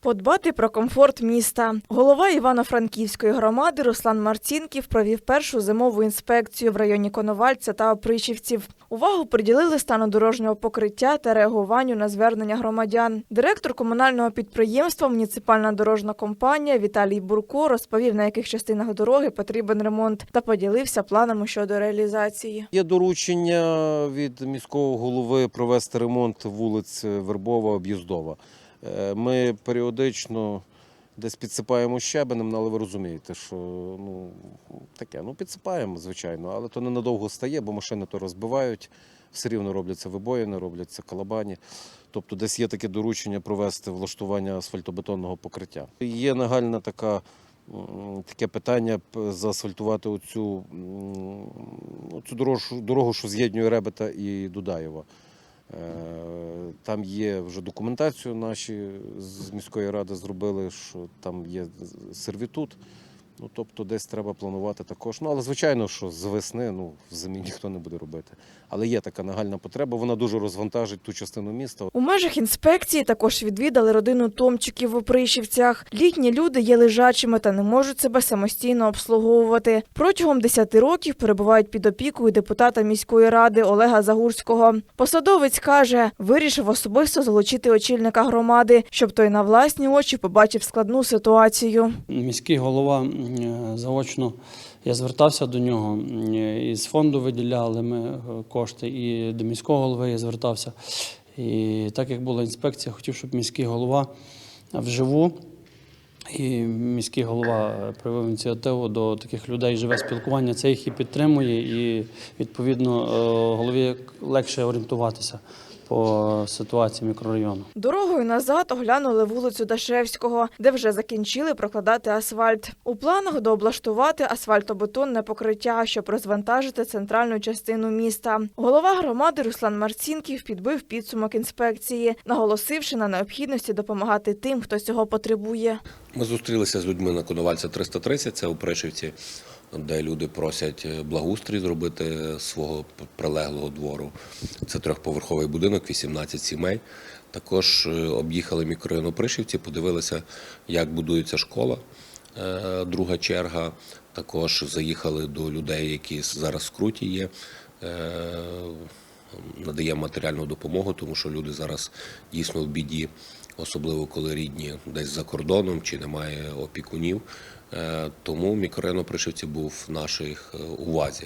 Подбати про комфорт міста. Голова Івано-Франківської громади Руслан Марцінків провів першу зимову інспекцію в районі Коновальця та Опричівців. Увагу приділили стану дорожнього покриття та реагуванню на звернення громадян. Директор комунального підприємства Муніципальна дорожна компанія Віталій Бурко розповів, на яких частинах дороги потрібен ремонт, та поділився планами щодо реалізації. Є доручення від міського голови провести ремонт вулиць Вербова, Об'їздова. Е, Ми періодично десь підсипаємо щебенем, але ви розумієте, що ну, таке, ну підсипаємо, звичайно, але то ненадовго стає, бо машини то розбивають, все рівно робляться вибоїни, робляться калабані. Тобто десь є таке доручення провести влаштування асфальтобетонного покриття. Є нагальна така таке питання заасфальтувати оцю, оцю дорогу, дорогу, що з'єднує Ребета і Дудаєва. Е, Там є вже документацію наші з міської ради зробили, що там є сервітут. Ну, тобто десь треба планувати також. Ну, але звичайно, що з весни ну, в зимі ніхто не буде робити. Але є така нагальна потреба, вона дуже розвантажить ту частину міста. У межах інспекції також відвідали родину Томчиків в Опришівцях. Літні люди є лежачими та не можуть себе самостійно обслуговувати. Протягом 10 років перебувають під опікою депутата міської ради Олега Загурського. Посадовець каже, вирішив особисто залучити очільника громади, щоб той на власні очі побачив складну ситуацію. Міський голова заочно я звертався до нього. е, Із фонду виділяли ми е, кошти, і до міського голови я звертався. І так як була інспекція, хотів, щоб міський голова вживу. І міський голова е, проявив ініціативу до таких людей живе спілкування. Це їх і підтримує, і відповідно е, голові легше орієнтуватися по ситуації мікрорайону. Дорогою назад оглянули вулицю Дашевського, де вже закінчили прокладати асфальт. У планах дооблаштувати асфальтобетонне покриття, щоб розвантажити центральну частину міста. Голова громади Руслан Марцінків підбив підсумок інспекції, наголосивши на необхідності допомагати тим, хто цього потребує. Ми зустрілися з людьми на Коновальця 330, це у Прешівці, де люди просять благоустрій зробити свого прилеглого двору. Це трьохповерховий будинок, 18 сімей. Також е, об'їхали мікрорайон Опришівці, Пришівці, подивилися, як будується школа. Е, Друга черга. Також заїхали до людей, які зараз в скруті є. Надаємо матеріальну допомогу, тому що люди зараз дійсно в біді, особливо коли рідні десь за кордоном чи немає опікунів. Е, Тому мікрорайон Пришивці був в нашій е, увазі.